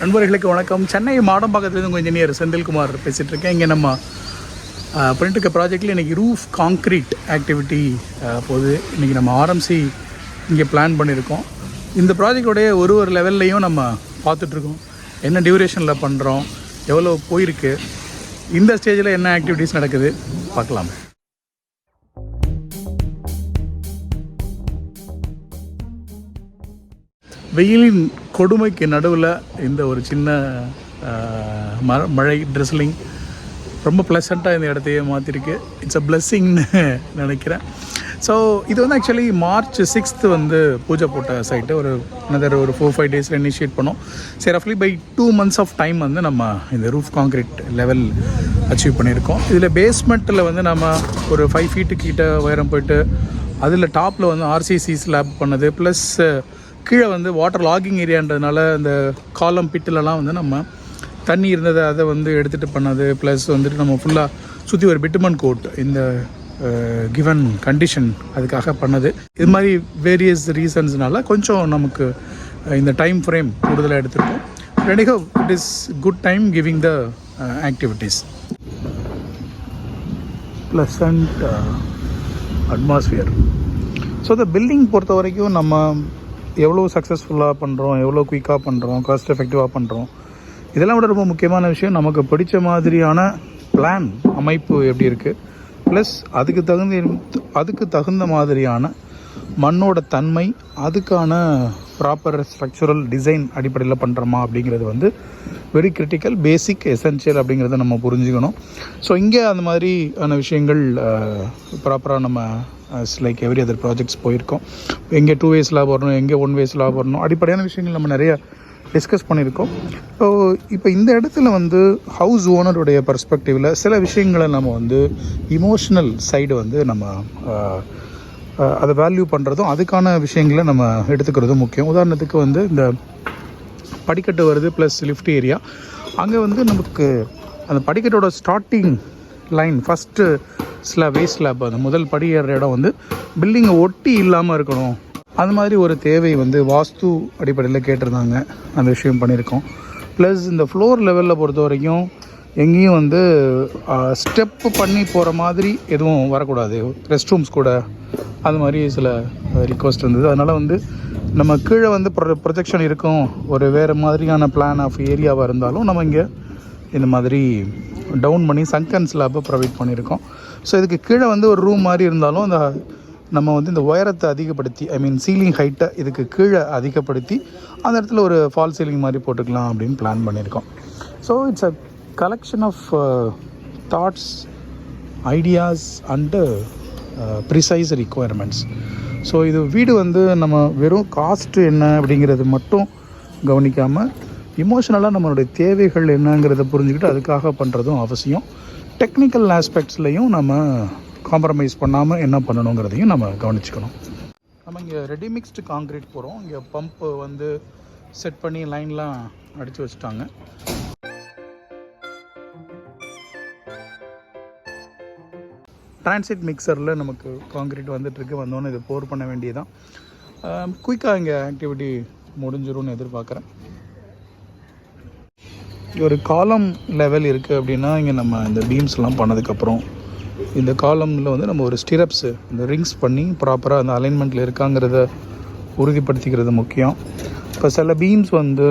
நண்பர்களுக்கு வணக்கம். சென்னை மாடம்பாக்கத்துலேருந்து உங்கள் இன்ஜினியர் செந்தில்குமார் பேசிகிட்டு இருக்கேன் இங்கே நம்ம அஹ், ப்ராஜெக்டில் இன்றைக்கி ரூஃப் காங்க்ரீட் ஆக்டிவிட்டி போகுது. இன்றைக்கி நம்ம ஆர்எம்சி இங்கே பிளான் பண்ணியிருக்கோம் இந்த ப்ராஜெக்டோடைய ஒரு ஒரு லெவல்லையும் நம்ம பார்த்துட்ருக்கோம் என்ன டியூரேஷனில் பண்ணுறோம் எவ்வளோ போயிருக்கு? இந்த ஸ்டேஜில் என்ன ஆக்டிவிட்டீஸ் நடக்குது? பார்க்கலாம். வெயிலின் கொடுமைக்கு நடுவில் இந்த ஒரு சின்ன ம மழை ட்ரெஸ்லிங் ரொம்ப ப்ளசண்ட்டாக இந்த இடத்தையே மாற்றிருக்கு இட்ஸ் அ பிளெஸ்ஸிங்னு நினைக்கிறேன். ஸோ இது வந்து ஆக்சுவலி மார்ச் சிக்ஸ்த்து வந்து பூஜை போட்ட சைட்டு ஒரு another ஒரு ஃபோர் ஃபைவ் டேஸில் இனிஷியேட் பண்ணோம். சரி ரஃப்லி by two months of time வந்து நம்ம இந்த ரூஃப் காங்க்ரீட் லெவல் அச்சீவ் பண்ணியிருக்கோம். இதில் பேஸ்மெண்ட்டில் வந்து நம்ம ஒரு ஃபைவ் ஃபீட்டு கிட்ட உயரம் போயிட்டு அதில் டாப்பில் வந்து ஆர்சிசி ஸ்லாப் பண்ணது ப்ளஸ் கீழே வந்து வாட்டர் லாகிங் ஏரியான்றதுனால இந்த காலம் பிட்டிலலாம் வந்து நம்ம தண்ணி இருந்ததை அதை வந்து எடுத்துகிட்டு பண்ணது ப்ளஸ் வந்துட்டு நம்ம ஃபுல்லாக சுற்றி ஒரு பிட்டுமன் கோட் இந்த கிவன் கண்டிஷன் அதுக்காக பண்ணது. இது மாதிரி வேரியஸ் ரீசன்ஸ்னால கொஞ்சம் நமக்கு இந்த டைம் ஃப்ரேம் கூடுதலாக எடுத்துருக்கோம். Redigo it is good time giving the activities pleasant atmosphere so இந்த பில்டிங் பொறுத்த வரைக்கும் நம்ம எவ்வளோ சக்ஸஸ்ஃபுல்லாக பண்ணுறோம் எவ்வளோ குயிக்காக பண்ணுறோம் காஸ்ட் எஃபெக்டிவாக பண்ணுறோம் இதெல்லாம் விட ரொம்ப முக்கியமான விஷயம் நமக்கு பிடிச்ச மாதிரியான பிளான் அமைப்பு எப்படி இருக்குது ப்ளஸ் அதுக்கு தகுந்த அதுக்கு தகுந்த மாதிரியான மண்ணோட தன்மை அதுக்கான ப்ராப்பர் ஸ்ட்ரக்சுரல் டிசைன் அடிப்படையில் பண்ணுறோமா அப்படிங்கிறது வந்து வெரி கிரிட்டிக்கல் பேசிக் எசென்ஷியல் அப்படிங்கிறத நம்ம புரிஞ்சுக்கணும். ஸோ இங்கே அந்த மாதிரியான விஷயங்கள் ப்ராப்பராக நம்ம லைக் எவ்ரி அதர் ப்ராஜெக்ட்ஸ் போயிருக்கோம். எங்கே டூ வேஸ் லாப் வரணும் எங்கே ஒன் வேஸ் லாப் வரணும் அடிப்படையான விஷயங்கள் நம்ம நிறைய டிஸ்கஸ் பண்ணியிருக்கோம். ஸோ இப்போ இந்த இடத்துல வந்து ஹவுஸ் ஓனருடைய பர்ஸ்பெக்டிவில் சில விஷயங்களை நம்ம வந்து இமோஷனல் சைடு வந்து நம்ம அதை வேல்யூ பண்ணுறதும் அதுக்கான விஷயங்களை நம்ம எடுத்துக்கிறதும் முக்கியம். உதாரணத்துக்கு வந்து இந்த படிக்கட்டு வருது ப்ளஸ் லிஃப்ட் ஏரியா அங்கே வந்து நமக்கு அந்த படிக்கட்டோட ஸ்டார்டிங் லைன் ஃபஸ்ட்டு ஸ்லாப் வேஸ் ஸ்லாப் அந்த முதல் படி ஏறுற இடம் வந்து பில்டிங்கை ஒட்டி இல்லாமல் இருக்கணும். அது மாதிரி ஒரு தேவை வந்து வாஸ்து அடிப்படையில் கேட்டிருந்தாங்க. அந்த விஷயம் பண்ணியிருக்கோம். ப்ளஸ் இந்த ஃப்ளோர் லெவலில் பொறுத்த வரைக்கும் எங்கேயும் வந்து ஸ்டெப்பு பண்ணி போகிற மாதிரி எதுவும் வரக்கூடாது. ரெஸ்ட் ரூம்ஸ் கூட அது மாதிரி சில ரிக்வஸ்ட் இருந்தது. அதனால் வந்து நம்ம கீழே வந்து ப்ரொ ப்ரொஜெக்ஷன் இருக்கும். ஒரு வேறு மாதிரியான பிளான் ஆஃப் ஏரியாவாக இருந்தாலும் நம்ம இங்கே இந்த மாதிரி டவுன் பண்ணி சங்கன் ஸ்லாப்பை ப்ரொவைட் பண்ணியிருக்கோம். ஸோ இதுக்கு கீழே வந்து ஒரு ரூம் மாதிரி இருந்தாலும் அந்த நம்ம வந்து இந்த உயரத்தை அதிகப்படுத்தி ஐ மீன் சீலிங் ஹைட்டை இதுக்கு கீழே அதிகப்படுத்தி அந்த இடத்துல ஒரு ஃபால் சீலிங் மாதிரி போட்டுக்கலாம் அப்படின்னு பிளான் பண்ணியிருக்கோம். So it's a collection of thoughts ideas and precise requirements so இது வீடு வந்து நம்ம வெறும் காஸ்ட்டு என்ன அப்படிங்கிறது மட்டும் கவனிக்காமல் இமோஷனலாக நம்மளுடைய தேவைகள் என்னங்கிறத புரிஞ்சுக்கிட்டு அதுக்காக பண்ணுறதும் அவசியம். டெக்னிக்கல் ஆஸ்பெக்ட்ஸ்லையும் நம்ம காம்ப்ரமைஸ் பண்ணாமல் என்ன பண்ணணுங்கிறதையும் நம்ம கவனிச்சுக்கணும். நம்ம இங்கே ரெடிமிக்ஸ்டு காங்க்ரீட் போகிறோம் இங்கே பம்ப்பு வந்து செட் பண்ணி லைன்லாம் அடித்து வச்சுட்டாங்க. டிரான்சிட் மிக்சரில் நமக்கு காங்கிரீட் வந்துட்டுருக்கு. வந்தோன்னே இது போர் பண்ண வேண்டியதான் குயிக்காக இங்கே ஆக்டிவிட்டி முடிஞ்சிரும்னு எதிர்பார்க்குறேன். ஒரு காலம் லெவல் இருக்குது அப்படின்னா இங்கே நம்ம இந்த பீம்ஸ்லாம் பண்ணதுக்கப்புறம் இந்த காலமில் வந்து நம்ம ஒரு ஸ்டிரப்ஸு இந்த ரிங்ஸ் பண்ணி ப்ராப்பராக அந்த அலைன்மெண்ட்டில் இருக்காங்கிறத உறுதிப்படுத்திக்கிறது முக்கியம். இப்போ சில பீம்ஸ் வந்து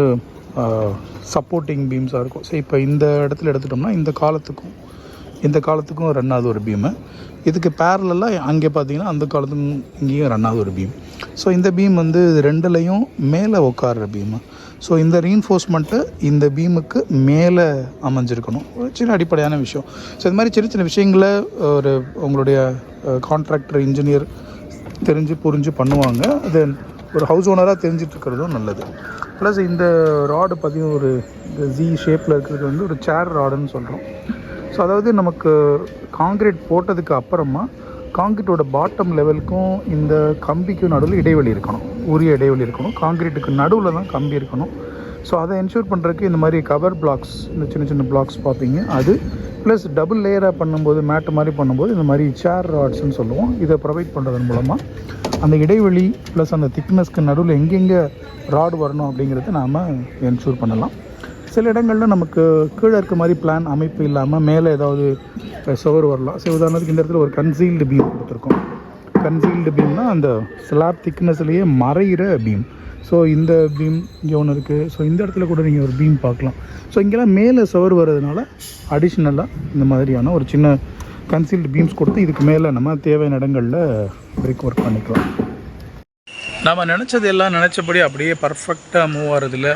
சப்போர்ட்டிங் பீம்ஸாக இருக்கும். ஸோ இப்போ இந்த இடத்துல எடுத்துட்டோம்னா இந்த காலத்துக்கும் இந்த காலத்துக்கும் ரன் ஆகுது ஒரு பீமு இதுக்கு பேரலெல்லாம் அங்கே பார்த்தீங்கன்னா அந்த காலத்துக்கும் இங்கேயும் ரன் ஆகுது ஒரு பீம் ஸோ இந்த பீம் வந்து ரெண்டுலேயும் மேலே உட்கார்ற பீமு ஸோ இந்த ரீஎன்ஃபோர்ஸ்மெண்ட்டு இந்த பீமுக்கு மேலே அமைஞ்சிருக்கணும். ஒரு சின்ன அடிப்படையான விஷயம். ஸோ இது மாதிரி சின்ன சின்ன விஷயங்களை ஒரு உங்களுடைய கான்ட்ராக்டர் இன்ஜினியர் தெரிஞ்சு புரிஞ்சு பண்ணுவாங்க. அது ஒரு ஹவுஸ் ஓனராக தெரிஞ்சிட்ருக்கிறதும் நல்லது. ப்ளஸ் இந்த ராடு பார்த்திங்கன்னா ஒரு ஜி ஷேப்பில் இருக்கிறது வந்து ஒரு சேர் ராடுன்னு சொல்கிறோம் ஸோ அதாவது நமக்கு காங்கிரீட் போட்டதுக்கு அப்புறமா காங்கிரீட்டோட பாட்டம் லெவலுக்கும் இந்த கம்பிக்கும் நடுவில் இடைவெளி இருக்கணும். உரிய இடைவெளி இருக்கணும். காங்கிரீட்டுக்கு நடுவில் தான் கம்பி இருக்கணும். ஸோ அதை என்ஷூர் பண்ணுறதுக்கு இந்த மாதிரி கவர் பிளாக்ஸ் இந்த சின்ன சின்ன பிளாக்ஸ் பார்ப்பீங்க. அது ப்ளஸ் டபுள் லேயராக பண்ணும்போது மேட்டு மாதிரி பண்ணும்போது இந்த மாதிரி சேர் ராட்ஸ்னு சொல்லுவோம். இதை ப்ரொவைட் பண்ணுறதன் மூலமாக அந்த இடைவெளி ப்ளஸ் அந்த திக்னஸ்க்கு நடுவில் எங்கெங்கே ராடு வரணும் அப்படிங்கிறத நாம் என்ஷூர் பண்ணலாம். சில இடங்களில் நமக்கு கீழே இருக்க மாதிரி பிளான் அமைப்பு இல்லாமல் மேலே ஏதாவது சுவர் வரலாம். ஸோ உதாரணத்துக்கு இந்த இடத்துல ஒரு கன்சீல்டு பீம் கொடுத்துருக்கோம். கன்சீல்டு பீம்னா அந்த ஸ்லாப் திக்னஸ்லேயே மறையிற பீம் ஸோ இந்த பீம் இங்கே ஒன்று இருக்குது ஸோ இந்த இடத்துல கூட நீங்கள் ஒரு பீம் பார்க்கலாம். ஸோ இங்கெல்லாம் மேலே சுவர் வர்றதுனால அடிஷ்னலாக இந்த மாதிரியான ஒரு சின்ன கன்சீல்டு பீம்ஸ் கொடுத்து இதுக்கு மேலே நம்ம தேவையான இடங்களில் பிரேக் ஒர்க் பண்ணிக்கலாம். நம்ம நினச்சது எல்லாம் நினச்சபடி அப்படியே பர்ஃபெக்டாக மூவ் ஆகிறதுல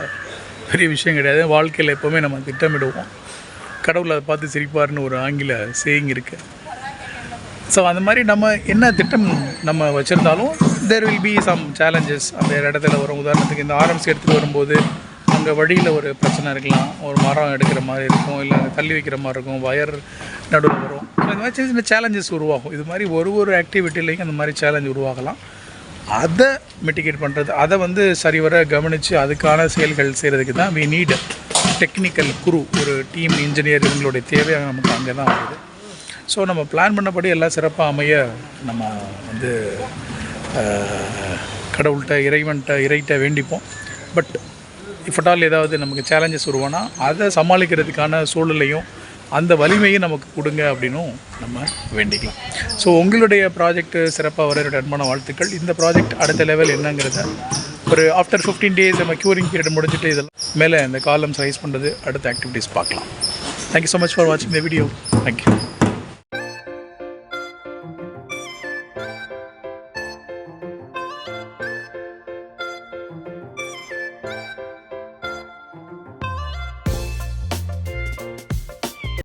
பெரிய விஷயம் கிடையாது. வாழ்க்கையில் எப்போவுமே நம்ம திட்டமிடுவோம். கடவுள் அதை பார்த்து சிரிப்பார்னு ஒரு ஆங்கில சேயிங் இருக்குது ஸோ அந்த மாதிரி நம்ம என்ன திட்டம் நம்ம வச்சுருந்தாலும் there will be some challenges அந்த இடத்துல வரும். உதாரணத்துக்கு இந்த ஆரம்பிச்சு எடுத்துகிட்டு வரும்போது அங்கே வழியில் ஒரு பிரச்சனை இருக்கலாம். ஒரு மரம் எடுக்கிற மாதிரி இருக்கும். இல்லை தள்ளி வைக்கிற மாதிரி இருக்கும். வயர் நடுவில் வரும். இந்த மாதிரி சின்ன சின்ன சேலஞ்சஸ் உருவாகும். இது மாதிரி ஒரு ஒரு ஆக்டிவிட்டிலையும் அந்த மாதிரி சேலஞ்ச் உருவாகலாம். அதை மிட்டிகேட் பண்ணுறது அதை வந்து சரிவர கவனித்து அதுக்கான செயல்கள் செய்கிறதுக்கு தான் வி நீட் டெக்னிக்கல் குரு ஒரு டீம் இன்ஜினியர் இவங்களுடைய தேவை நமக்கு அங்கே தான் வருது ஸோ நம்ம பிளான் பண்ணபடி எல்லாம் சிறப்பாக அமைய நம்ம வந்து கடவுள்கிட்ட இறைவன்கிட்ட இறைகிட்ட வேண்டிப்போம். பட் இஃபட்டால் ஏதாவது நமக்கு சேலஞ்சஸ் உருவானா அதை சமாளிக்கிறதுக்கான சூழலையும் அந்த வலிமையை நமக்கு கொடுங்க அப்படின்னும் நம்ம வேண்டிக்கலாம். ஸோ உங்களுடைய ப்ராஜெக்ட் சிறப்பாக வர அன்பான வாழ்த்துக்கள். இந்த ப்ராஜெக்ட் அடுத்த லெவல் என்னங்கிறத ஒரு ஆஃப்டர் ஃபிஃப்டீன் டேஸ் நம்ம க்யூரிங் பீரியட் முடிஞ்சுட்டு இதெல்லாம் மேலே இந்த காலம்ஸ் ரைஸ் பண்ணுறது அடுத்த ஆக்டிவிட்டீஸ் பார்க்கலாம். தேங்க்யூ ஸோ மச் ஃபார் வாட்சிங் த வீடியோ தேங்க்யூ